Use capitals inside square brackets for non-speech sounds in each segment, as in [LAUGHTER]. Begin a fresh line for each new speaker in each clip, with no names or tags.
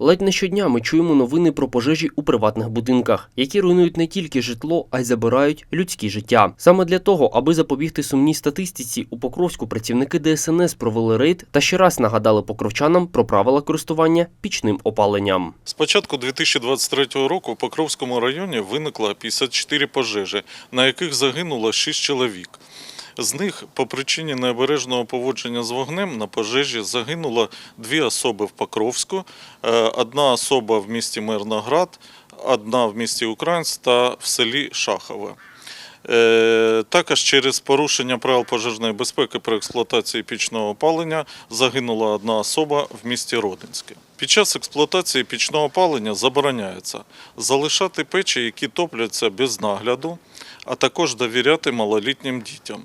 Ледь не щодня ми чуємо новини про пожежі у приватних будинках, які руйнують не тільки житло, а й забирають людські життя. Саме для того, аби запобігти сумній статистиці, у Покровську працівники ДСНС провели рейд та ще раз нагадали покровчанам про правила користування пічним опаленням.
З початку 2023 року в Покровському районі виникло 54 пожежі, на яких загинуло 6 чоловік. З них по причині необережного поводження з вогнем на пожежі загинуло дві особи в Покровську, е, одна особа в місті Мирноград, одна в місті Українськ та в селі Шахове. Е, Також через порушення правил пожежної безпеки при експлуатації пічного опалення загинула одна особа в місті Родинське. Під час експлуатації пічного опалення забороняється залишати печі, які топляться без нагляду, а також довіряти малолітнім дітям.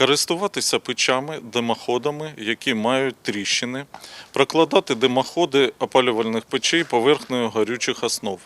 Користуватися печами, димоходами, які мають тріщини, прокладати димоходи опалювальних печей поверхнею горючих основ,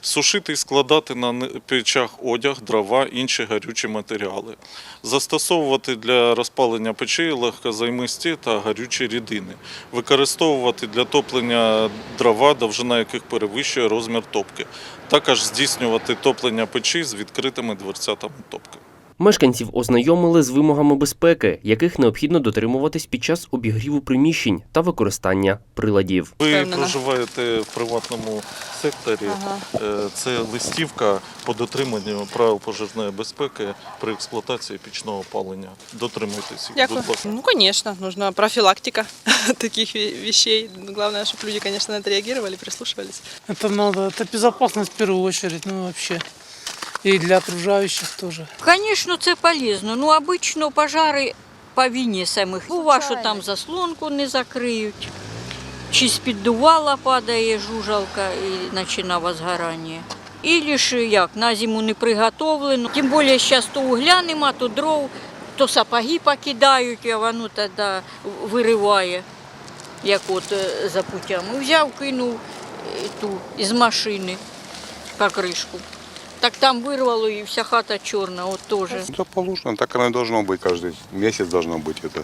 сушити і складати на печах одяг, дрова, інші горючі матеріали, застосовувати для розпалення печей легкозаймисті та горючі рідини, використовувати для топлення дрова, довжина яких перевищує розмір топки, також здійснювати топлення печей з відкритими дверцятами топки.
Мешканців ознайомили з вимогами безпеки, яких необхідно дотримуватись під час обігріву приміщень та використання приладів.
Ви
Впевнена.
проживаєте в приватному секторі.
Ага.
Е, Це листівка по дотриманню правил пожежної безпеки при експлуатації пічного опалення. Дотримуйтесь їх,
Дякую.
будь ласка.
Ну, конечно, нужна профилактика [LAUGHS] таких ве- вещей. Главное, чтобы люди, конечно, на это реагировали, прислушивались.
Это надо, это безопасность в первую очередь, ну вообще. И для окружающих тоже.
Звісно, це полезно. Ну, обично пожари по вині самих. Бува, що там заслонку не закриють, чи з піддувала падає жужалка і починає возгорання. Ілі ж як, на зиму не приготовлено. Тим більше зараз то угля нема, то дров, то сапоги покидають, а воно тоді вириває, як от е, за путями. Взяв, кинув е, ту із машини покришку. Так там вирвало і вся хата чорна, от теж.
Это положено, так оно и должно быть. Каждый месяц должно быть это.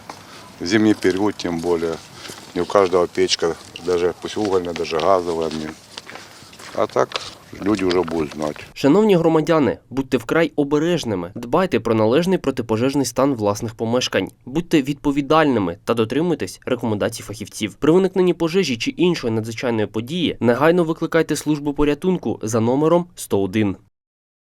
В зимний период тем более. Не у каждого печка, даже пусть угольная, даже газовая. блин. А так люди уже будут знать.
Шановні громадяни, будьте вкрай обережними, дбайте про належний протипожежний стан власних помешкань, будьте відповідальними та дотримуйтесь рекомендацій фахівців. При виникненні пожежі чи іншої надзвичайної події негайно викликайте службу порятунку за номером 101.